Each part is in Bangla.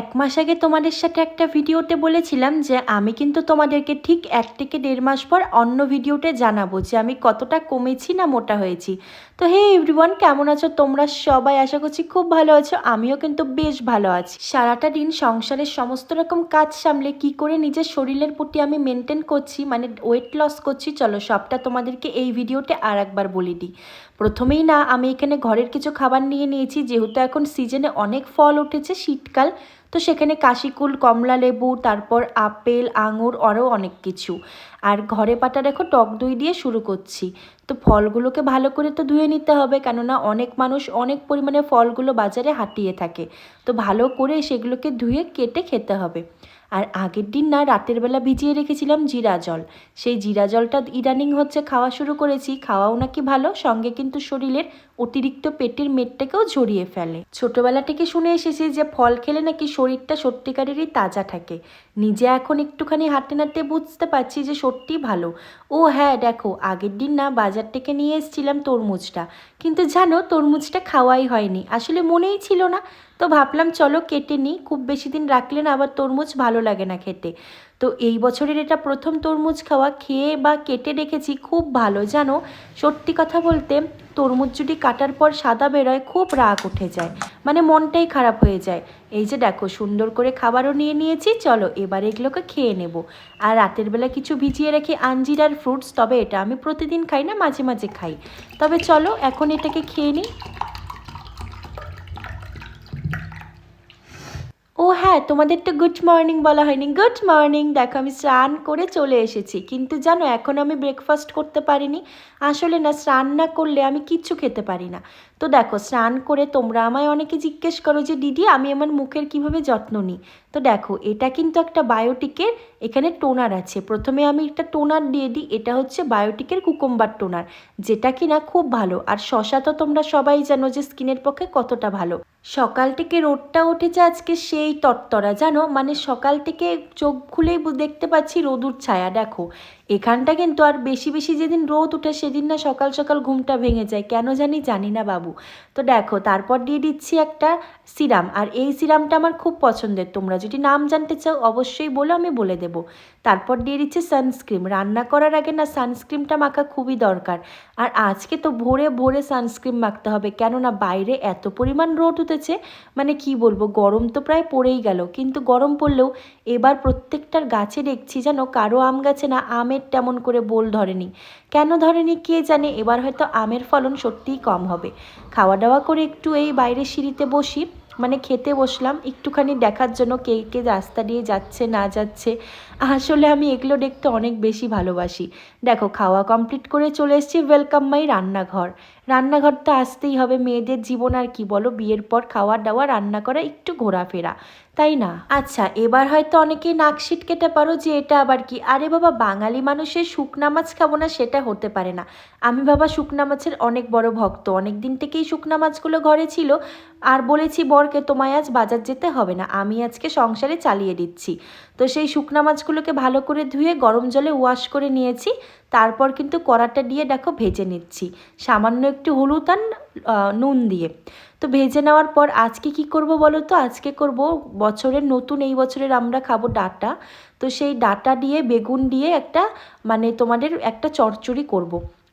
এক মাস আগে তোমাদের সাথে একটা ভিডিওতে বলেছিলাম যে আমি কিন্তু তোমাদেরকে ঠিক এক থেকে দেড় মাস পর অন্য ভিডিওতে জানাব যে আমি কতটা কমেছি না মোটা হয়েছি। তো হে এভরিওয়ান, কেমন আছো তোমরা? সবাই আশা করছি খুব ভালো আছো, আমিও কিন্তু বেশ ভালো আছি। সারাটা দিন সংসারের সমস্ত রকম কাজ সামলে কি করে নিজের শরীরের প্রতি আমি মেনটেন করছি মানে ওয়েট লস করছি, চলো সবটা তোমাদেরকে এই ভিডিওতে আর একবার বলে দিই। প্রথমেই না, আমি এখানে ঘরের কিছু খাবার নিয়ে নিয়েছি, যেহেতু এখন সিজনে অনেক ফল উঠেছে, শীতকাল তো সেখানে কাশিকুল, কমলা লেবু, তারপর আপেল, আঙুর, আরও অনেক কিছু। আর ঘরে পাটা দেখো, টক দই দিয়ে শুরু করছি। তো ফলগুলোকে ভালো করে তো ধুয়ে নিতে হবে, কেননা অনেক মানুষ অনেক পরিমাণে ফলগুলো বাজারে হাঁটিয়ে থাকে। তো ভালো করে সেগুলোকে ধুয়ে কেটে খেতে হবে। আর আগের দিন না রাতের বেলা ভিজিয়ে রেখেছিলাম জিরা জল। সেই জিরা জলটা ইদানিং হচ্ছে খাওয়া শুরু করেছি। খাওয়াও নাকি ভালো, সঙ্গে কিন্তু শরীরের অতিরিক্ত পেটের মেদটাকেও ঝরিয়ে ফেলে। ছোটবেলা থেকে শুনে এসেছি যে ফল খেলে নাকি শরীরটা সত্যিকারেরই তাজা থাকে। নিজে এখন একটুখানি হাঁটতে নাড়তে বুঝতে পারছি যে সত্যিই ভালো। ও হ্যাঁ দেখো, আগের দিন না বাজার থেকে নিয়ে এসেছিলাম তরমুজটা। কিন্তু জানো, তরমুজটা খাওয়াই হয়নি। আসলে মনেই ছিল না। তো ভাবলাম, চলো কেটে নিই। খুব বেশি দিন রাখলে না আবার তরমুজ ভালো লাগে না খেতে। তো এই বছরের এটা প্রথম তরমুজ খাওয়া খেয়ে বা কেটে রেখেছি, খুব ভালো, জানো? সত্যি কথা বলতে, তরমুজ যদি কাটার পর সাদা বেরোয়, খুব রাগ উঠে যায়। মানে মনটাই খারাপ হয়ে যায়। এই যে দেখো, সুন্দর করে খাবারও নিয়ে নিয়েছি, চলো এবার এগুলোকে খেয়ে নেব। আর রাতের বেলা কিছু ভিজিয়ে রাখি আঞ্জির আর ফ্রুটস, তবে এটা আমি প্রতিদিন খাই না, মাঝে মাঝে খাই। তবে চলো, এখন এটাকে খেয়ে নিই। ও হ্যাঁ তোমাদের তো গুড মর্নিং বলা হয়নি। গুড মর্নিং দেখো আমি স্নান করে চলে এসেছি। কিন্তু জানো, এখন আমি ব্রেকফাস্ট করতে পারিনি। আসলে না, স্নান না করলে আমি কিচ্ছু খেতে পারি না। তো দেখো, স্নান করে তোমরা আমায় অনেকে জিজ্ঞেস করো যে, দিদি, আমি আমার মুখের কীভাবে যত্ন নিই? তো দেখো, এটা কিন্তু একটা বায়োটিকের এখানে টোনার আছে। প্রথমে আমি একটা টোনার দিয়ে দিই, এটা হচ্ছে বায়োটিকের কুকুম্বার টোনার, যেটা কিনা খুব ভালো। আর শশা তো তোমরা সবাই জানো যে, স্কিনের পক্ষে কতটা ভালো। সকাল থেকে রোদটা উঠেছে আজকে সেই তরতরা, জানো? মানে সকাল থেকে চোখ খুলেই দেখতে পাচ্ছি রোদুর ছায়া, দেখো। এখানটা কিন্তু আর বেশি বেশি যেদিন রোদ উঠে সেদিন না সকাল সকাল ঘুমটা ভেঙে যায়। কেন জানি জানি না বাবু। তো দেখো, তারপর দিয়ে দিচ্ছি একটা সিরাম। আর এই সিরামটা আমার খুব পছন্দের। তোমরা যদি নাম জানতে চাও অবশ্যই বলো, আমি বলে দেবো। তারপর দিয়ে দিচ্ছি সানস্ক্রিন রান্না করার আগে না সানস্ক্রিনটা মাখা খুবই দরকার। আর আজকে তো ভোরে ভোরে সানস্ক্রিন মাখতে হবে। কেননা বাইরে এত পরিমাণ রোদ উঠেছে মানে কি বলব, গরম তো প্রায় পড়েই গেল। কিন্তু গরম পড়লেও এবার প্রত্যেকটার গাছে দেখছি যেন কারও আম গাছে না আমের তেমন করে বোল ধরেনি। কেন ধরেনি কে জানে, এবার হয়তো আমের ফলন সত্যিই কম হবে। খাওয়া দাওয়া করে একটু এই বাইরে সিঁড়িতে বসি মানে খেতে বসলাম, একটুখানি দেখার জন্য কে কে রাস্তা দিয়ে যাচ্ছে, না যাচ্ছে। আসলে আমি এগুলো দেখতে অনেক বেশি ভালোবাসি। দেখো, খাওয়া কমপ্লিট করে চলে এসেছি ওয়েলকাম মাই রান্নাঘর। রান্নাঘর তো আসতেই হবে, মেয়েদের জীবন আর কি বলো, বিয়ের পর খাওয়া দাওয়া, রান্না করা, একটু ঘোরাফেরা, তাই না? আচ্ছা এবার হয়তো অনেকেই নাক কেটে পারো যে এটা আবার কি? আরে বাবা, বাঙালি মানুষের শুকনা মাছ খাব না, সেটা হতে পারে না। আমি বাবা, শুকনা মাছের অনেক বড় ভক্ত। অনেক দিন থেকেই শুকনা মাছগুলো ঘরে ছিল। আর বলেছি, বরকে, তোমায় আজ বাজার যেতে হবে না। আমি আজকে সংসারে চালিয়ে দিচ্ছি। তো সেই শুকনা মাছগুলোকে ভালো করে ধুয়ে গরম জলে ওয়াশ করে নিয়েছি। তারপর কিন্তু কড়াটা দিয়ে দেখো ভেজে নিচ্ছি। সামান্য একটু হলুদ আর নুন দিয়ে। তো ভেজে নেওয়ার পর আজকে কি করব বলো তো? আজকে করব বছরের নতুন এই বছরের আমরা খাব ডাটা। তো সেই ডাটা দিয়ে, বেগুন দিয়ে একটা মানে তোমাদের একটা চচ্চড়ি করব।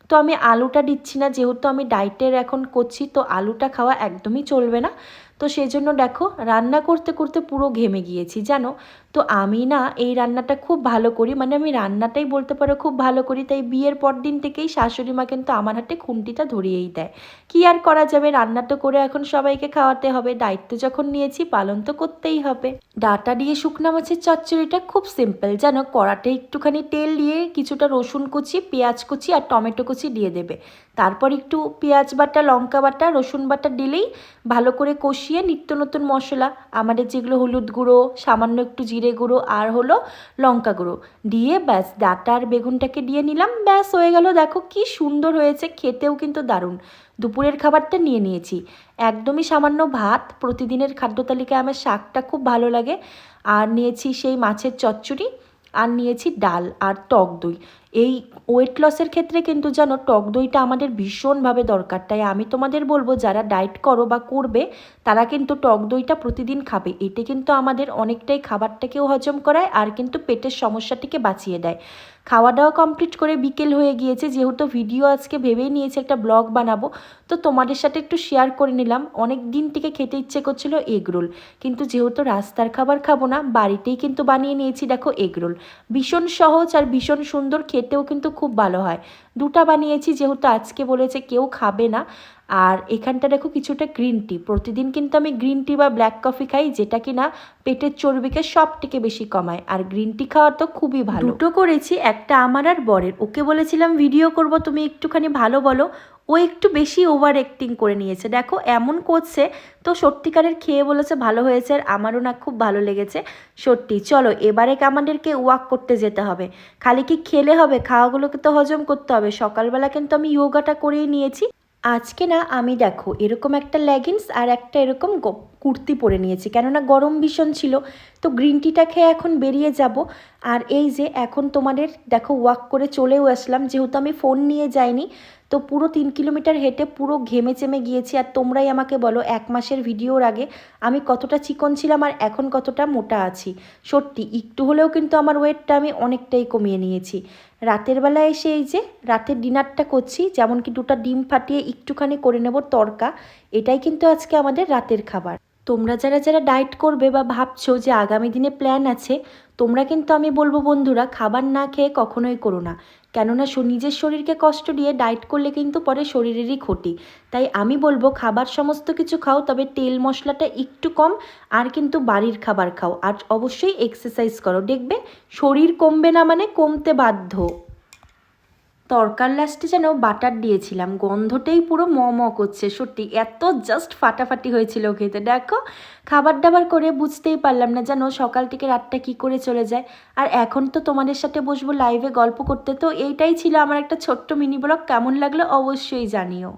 তো আমি আলুটা দিচ্ছি না, যেহেতু আমি ডায়েটের এখন করছি, তো আলুটা খাওয়া একদমই চলবে না। তো সেই জন্য দেখো, রান্না করতে করতে পুরো ঘেমে গিয়েছি, জানো? তো আমি না এই রান্নাটা খুব ভালো করি। মানে আমি রান্নাটাই বলতে পারো খুব ভালো করি। তাই বিয়ের পর দিন থেকেই শাশুড়ি মা কিন্তু আমার হাতে খুন্তিটা ধরিয়েই দেয়। কি আর করা যাবে? রান্না তো করে এখন সবাইকে খাওয়াতে হবে। দায়িত্ব যখন নিয়েছি পালন তো করতেই হবে। ডাটা দিয়ে শুকনো মাছের চচ্চড়িটা খুব সিম্পল জানো, কড়াতে একটুখানি তেল দিয়ে কিছুটা রসুন কুচি, পেঁয়াজ কুচি আর টমেটো কুচি দিয়ে দেবে। তারপর একটু পেঁয়াজ বাটা, লঙ্কা বাটা, রসুন বাটা দিলেই ভালো করে কষিয়ে নিত্য নতুন মশলা। আমাদের যেগুলো হলুদ গুঁড়ো, সামান্য একটু জিরে গুঁড়ো আর হলো লঙ্কা গুঁড়ো। দিয়ে ব্যাস, ডাটা আর বেগুনটাকে দিয়ে নিলাম। ব্যাস, হয়ে গেল। দেখো কি সুন্দর হয়েছে। খেতেও কিন্তু দারুণ। দুপুরের খাবারটা নিয়ে নিয়েছি। একদমই সামান্য ভাত। প্রতিদিনের খাদ্য তালিকায় আমার শাকটা খুব ভালো লাগে। আর নিয়েছি সেই মাছের চচ্চড়ি। আর নিয়েছি ডাল আর টক দই। এই ওয়েট লসের ক্ষেত্রে কিন্তু জানো, টক দইটা আমাদের ভীষণভাবে দরকার। তাই আমি তোমাদের বলব, যারা ডায়েট করো বা করবে, তারা কিন্তু টক দইটা প্রতিদিন খাবে। এতে কিন্তু আমাদের অনেকটাই খাবারটাকেও হজম করায়, আর কিন্তু পেটের সমস্যাটিকে বাঁচিয়ে দেয়। খাওয়া দাওয়া কমপ্লিট করে বিকেল হয়ে গিয়েছে, যেহেতু ভিডিও আজকে ভেবেই নিয়েছি একটা ব্লগ বানাবো, তো তোমাদের সাথে একটু শেয়ার করে নিলাম। অনেক দিন থেকে খেতে ইচ্ছে করছিল এগ রোল কিন্তু যেহেতু রাস্তার খাবার খাব না, বাড়িতেই কিন্তু বানিয়ে নিয়েছি, দেখো এগ রোল ভীষণ সহজ আর ভীষণ সুন্দর খেতেও কিন্তু খুব ভালো হয়। দুটা বানিয়েছি, যেহেতু আজকে বলেছে কেউ খাবে না। আর এখানটা দেখো কিছুটা গ্রিন টি প্রতিদিন কিন্তু আমি গ্রিন টি বা ব্ল্যাক কফি খাই, যেটা কিনা পেটের চর্বিকে সব থেকে বেশি কমায়। আর গ্রিন টি খাওয়া তো খুবই ভালো। দুটো করেছি, একটা আমার আর বরের। ওকে বলেছিলাম, ভিডিও করব, তুমি একটুখানি ভালো বলো। ও একটু বেশি ওভার অ্যাক্টিং করে নিয়েছে। দেখো, এমন করছে, তো সত্যিকারের খেয়ে বলেছে, ভালো হয়েছে আর আমারও না খুব ভালো লেগেছে। সত্যি, চলো, এবারে আমাদেরকে ওয়াক করতে যেতে হবে। খালি কি খেলে হবে? খাওয়াগুলোকে তো হজম করতে হবে। সকালবেলা কিন্তু আমি ইয়োগাটা করেই নিয়েছি। আজকে না, আমি দেখো, এরকম একটা লেগিংস আর একটা এরকম কুর্তি পরে নিয়েছি। কেননা গরম ভীষণ ছিল, তো গ্রিন টিটা খেয়ে এখন বেরিয়ে যাব। আর এই যে, এখন তোমাদের, দেখো ওয়াক করে চলেও আসলাম। যেহেতু আমি ফোন নিয়ে যাইনি তো পুরো তিন কিলোমিটার হেঁটে পুরো ঘেমে চেমে গিয়েছি। আর তোমরাই আমাকে বলো, এক মাসের ভিডিওর আগে আমি কতটা চিকন ছিলাম আর এখন কতটা মোটা আছি। সত্যি, একটু হলেও কিন্তু আমার ওয়েটটা আমি অনেকটাই কমিয়ে নিয়েছি। রাতের বেলা এসে এই যে রাতের ডিনারটা করছি যেমন কি দুটো ডিম ফাটিয়ে একটুখানি করে নেব তরকা, এটাই কিন্তু আজকে আমাদের রাতের খাবার। তোমরা যারা যারা ডায়েট করবে বা ভাবছ যে আগামী দিনে প্ল্যান আছে, তোমরা কিন্তু আমি বলব বন্ধুরা, খাবার না খেয়ে কখনোই করো না। কেননা নিজের শরীরকে কষ্ট দিয়ে ডায়েট করলে কিন্তু পরে শরীরেরই ক্ষতি। তাই আমি বলব খাবার সমস্ত কিছু খাও, তবে তেল মশলাটা একটু কম আর কিন্তু বাড়ির খাবার খাও। আর অবশ্যই এক্সারসাইজ করো। দেখবে শরীর কমবে না মানে কমতে বাধ্য। তরকার লাস্টে যেন বাটার দিয়েছিলাম। গন্ধটাই পুরো ম ম করছে, সত্যি। এত জাস্ট ফাটাফাটি হয়েছিল খেতে। দেখো খাবার দাবার করে বুঝতেই পারলাম না যেন সকাল থেকে রাতটা কি করে চলে যায়। আর এখন তো তোমাদের সাথে বসবো লাইভে গল্প করতে। তো এইটাই ছিল আমার একটা ছোট্ট মিনি ব্লগ কেমন লাগল অবশ্যই জানিও।